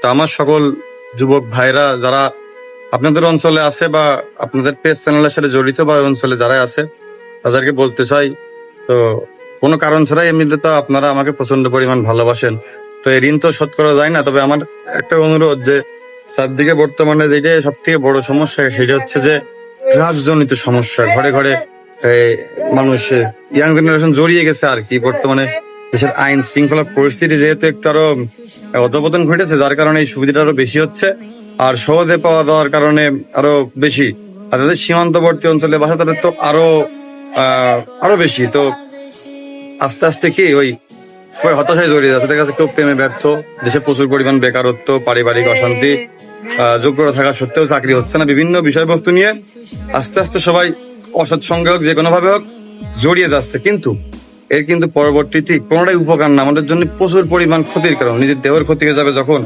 তা আমার সকল যুবক ভাইরা যারা আপনাদের অঞ্চলে আছে বা আপনাদের পেজ চ্যানেলের সাথে জড়িত বা অঞ্চলে যারা আছে, তাদেরকে বলতে চাই, তো কোনো কারণ ছাড়াই এমনিতে তো আপনারা আমাকে প্রচণ্ড পরিমাণ ভালোবাসেন। তো এই ঋণ তো শোধ করা যায় না, তবে আমার একটা অনুরোধ যে চারদিকে বর্তমানে যেটা সব থেকে বড় সমস্যা, সেটা হচ্ছে যে ড্রাগস জনিত সমস্যা। ঘরে ঘরে মানুষ ইয়াং জেনারেশন জড়িয়ে গেছে আর কি বর্তমানে। দেশের আইন শৃঙ্খলা পরিস্থিতি যেহেতু একটু আরও অধপতন ঘটেছে, যার কারণে এই সুবিধাটা আরও বেশি হচ্ছে। আর সহজে পাওয়া দেওয়ার কারণে আরও বেশি। আর তাদের সীমান্তবর্তী অঞ্চলে বাসা তাদের তো আরও আরও বেশি। তো আস্তে আস্তে কি ওই সবাই হতাশায় জড়িয়ে যাচ্ছে। তাদের কাছে কেউ প্রেমে ব্যর্থ, দেশে প্রচুর পরিমাণ বেকারত্ব, পারিবারিক অশান্তি যোগ্যতা থাকা সত্ত্বেও চাকরি হচ্ছে না। বিভিন্ন বিষয়বস্তু নিয়ে আস্তে আস্তে সবাই অসৎ সঙ্গে হোক যে কোনোভাবে হোক, জড়িয়ে যাচ্ছে। কিন্তু এর কিন্তু পরবর্তীতে কোনোটাই উপকার না। আমাদের জন্য প্রচুর পরিমাণ ক্ষতির কারণ। নিজের দেহের ক্ষতি হয়ে যাবে যখন।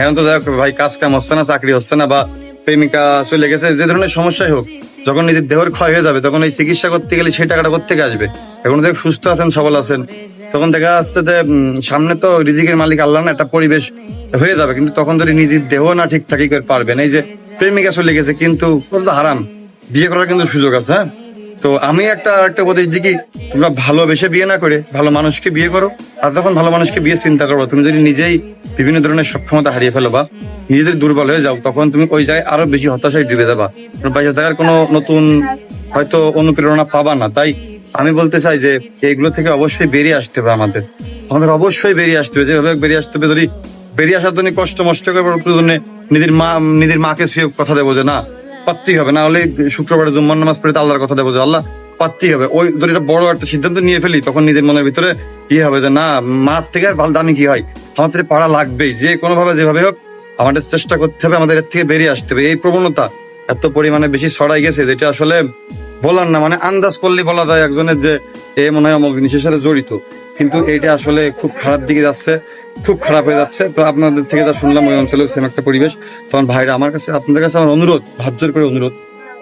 এখন তো দেখ ভাই, কাজ কাম হচ্ছে না, চাকরি হচ্ছে না, বা প্রেমিকা চলে গেছে, যে ধরনের সমস্যাই হোক, যখন নিজের দেহের ক্ষয় হয়ে যাবে, তখন এই চিকিৎসা করতে গেলে সেই টাকাটা কোথেকে আসবে? এখন দেখ সুস্থ আছেন, সবল আছেন। তখন দেখা যাচ্ছে যে সামনে তো রিজিকের মালিক আল্লাহ না, একটা পরিবেশ হয়ে যাবে। কিন্তু তখন যদি নিজের দেহ না ঠিক থাকি করে পারবেন, এই যে প্রেমিকা চলে গেছে, কিন্তু হারাম। বিয়ে করার কিন্তু সুযোগ আছে হ্যাঁ? তো আমি একটা একটা উপদেশ দিই কি, তোমরা ভালোবেসে বিয়ে না করে ভালো মানুষকে বিয়ে করো। আর তখন ভালো মানুষকে বিয়ে চিন্তা করো, তুমি যদি নিজেই বিভিন্ন ধরনের সক্ষমতা হারিয়ে ফেলো বা নিজেদের দুর্বল হয়ে যাও, তখন তুমি ওই জায়গায় আরও বেশি হতাশায় ডুবে যাবা। বাইরে থাকার কোনো নতুন হয়তো অনুপ্রেরণা পাবা না। তাই আমি বলতে চাই যে এইগুলো থেকে অবশ্যই বেরিয়ে আসতে হবে আমাদের। আমাদের অবশ্যই বেরিয়ে আসতে হবে। যেভাবে বেরিয়ে আসতে হবে। যদি বেরিয়ে আসার জন্য কষ্ট মষ্ট করে নিজের মা, নিজের মাকে শুয়ে কথা দেবো যে, না পাত্তি হবে। না হলে শুক্রবারে জুম্মার নামাজ পড়ে আল্লাহর কথা দেবো যে, আল্লাহ পাত্তি হবে। ওই যদি একটা বড় একটা সিদ্ধান্ত নিয়ে ফেলি, তখন নিজের মনের ভিতরে ইয়ে হবে যে, না মার থেকে আর ভালো দামি কি হয়? আমাদের পাড়া লাগবেই। যে কোনো ভাবে যেভাবে হোক, আমাদের চেষ্টা করতে হবে, আমাদের এর থেকে বেরিয়ে আসতে হবে। এই প্রবণতা এত পরিমাণে বেশি ছড়াই গেছে যেটা আসলে বলার না। মানে আন্দাজ করলে বলা যায় একজনের যে, এ মনে হয় অমুক সাথে জড়িত। কিন্তু এটা আসলে খুব খারাপ দিকে যাচ্ছে, খুব খারাপ হয়ে যাচ্ছে। তো আপনাদের থেকে যা শুনলাম ওই অঞ্চলেও সেম একটা পরিবেশ। তখন ভাইরা আমার কাছে, আপনাদের কাছে আমার অনুরোধ ভাজ্যর করে অনুরোধ।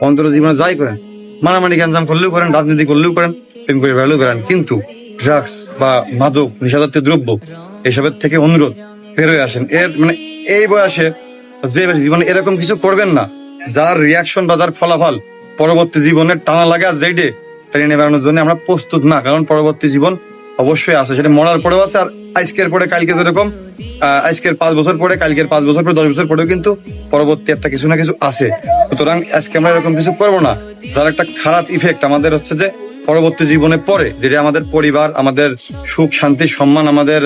অন্তর জীবনে যাই করেন। মারামারি, গ্যাঞ্জাম করলেও করেন, রাজনীতি করলেও করেন, প্রেম করে বেড়ালেও করেন। কিন্তু ড্রাগস বা মাদক নিষাদাত্মক দ্রব্য, এসবের থেকে অনুরোধ বেরোয় আসেন। এর মানে এই বয়সে যে জীবনে এরকম কিছু করবেন না, যার রিয়াকশন বা যার ফলাফল পরবর্তী জীবনের টানা লাগা যেইটে, টেনে বেড়ানোর জন্য আমরা প্রস্তুত না। কারণ পরবর্তী জীবন অবশ্যই আছে, সেটা মরার পরেও আছে, আর আজকের পরে, কালকে যেরকম আজকের পাঁচ বছর পরে, কালকের পাঁচ বছর পরে, দশ বছর পরেও কিন্তু পরবর্তী একটা কিছু না কিছু আছে। সুতরাং আজকে আমরা এরকম কিছু করব না। যার একটা খারাপ ইফেক্ট আমাদের হচ্ছে যে, পরবর্তী জীবনে পরে, যেটা আমাদের পরিবার, আমাদের সুখ, শান্তি, সম্মান, আমাদের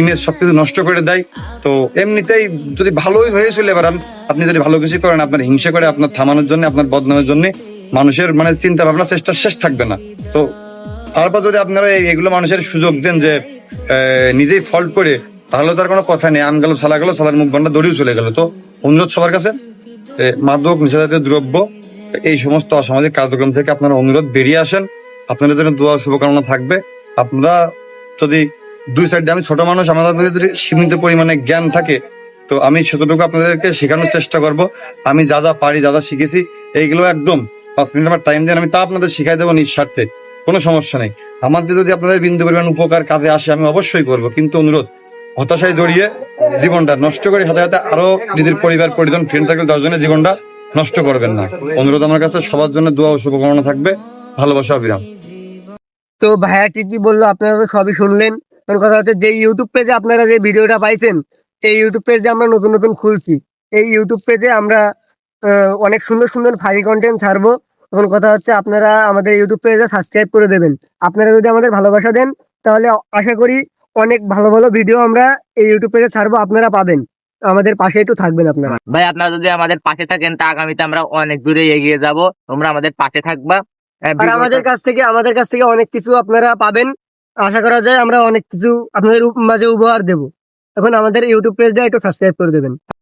ইমেজ সবকিছু নষ্ট করে দেয়। তো এমনিতেই যদি ভালোই হয়েছিল এবার আপনি যদি ভালো কিছু করেন, আপনার হিংসা করে, আপনার থামানোর জন্য, আপনার বদনামের জন্য, মানুষের মানে চিন্তা ভাবনা চেষ্টা শেষ থাকবে না। তো তারপর যদি আপনারা এগুলো মানুষের সুযোগ দেন যে নিজেই ফল্ট করে তাহলে তার কোনো কথা নেই। আম গেল ছালা গেল ছালার মুখ বান্ডা দড়িও চলে গেল। তো অনুরোধ সবার কাছে মাদক নিষেধাজ্ঞ দ্রব্য এই সমস্ত অসামাজিক কার্যক্রম থেকে আপনারা অনুরোধ বেরিয়ে আসেন। আপনাদের জন্য দোয়া শুভকামনা থাকবে। আপনারা যদি দুই সাইডে আমি ছোট মানুষ আমাদের যদি সীমিত পরিমাণে জ্ঞান থাকে তো আমি সেতটুকু আপনাদেরকে শেখানোর চেষ্টা করব। আমি যা যা পারি যা যা শিখেছি এইগুলো একদম পাঁচ মিনিট আমার টাইম দেন আমি তা আপনাদের শিখাই দেবো নিঃস্বার্থে। কোনো সমস্যা নেই। আমাদের যদি আপনাদের বিন্দু পরিমাণ উপকার কাজে আসে, আমি অবশ্যই করব। কিন্তু অনুরোধ, হতাশায় জড়িয়ে জীবনটা নষ্ট করে সাথে সাথে আরও নিজের পরিবার, পরিজন ফ্রেন্ড সার্কেল দশজনের জীবনটা নষ্ট করবেন না। অনুরোধ আমার কাছে, সবার জন্য দোয়া ও শুভকামনা থাকবে। ভালোবাসা, অবিরাম। তো ভাইয়া ঠিকই বলল, আপনারা সবই শুনলেন। কথা হচ্ছে, যে ইউটিউব পেজে আপনারা যে ভিডিওটা পাইছেন, এই ইউটিউব পেজে আমরা নতুন নতুন খুলছি। এই ইউটিউব পেজে আমরা অনেক সুন্দর সুন্দর ফানি কন্টেন্ট ছাড়বো। এখন কথা হচ্ছে আপনারা আমাদের ইউটিউব পেজে সাবস্ক্রাইব করে দেবেন। আপনারা যদি আমাদের ভালোবাসা দেন তাহলে আশা করি অনেক ভালো ভালো ভিডিও আমরা এই ইউটিউব পেজে ছাড়বো আপনারা পাবেন। আমাদের পাশে একটু থাকবেন আপনারা। ভাই আপনারা যদি আমাদের পাশে থাকেন তা আগামীতে আমরা অনেক দূরে এগিয়ে যাব। তোমরা আমাদের পাশে থাকবা। আহ, আর আমাদের কাছ থেকে আমাদের কাছ থেকে অনেক কিছু আপনারা পাবেন। আশা করা যায় আমরা অনেক কিছু আপনাদের মাঝে উপহার দেব। এখন আমাদের ইউটিউব পেজটা একটু সাবস্ক্রাইব করে দেবেন।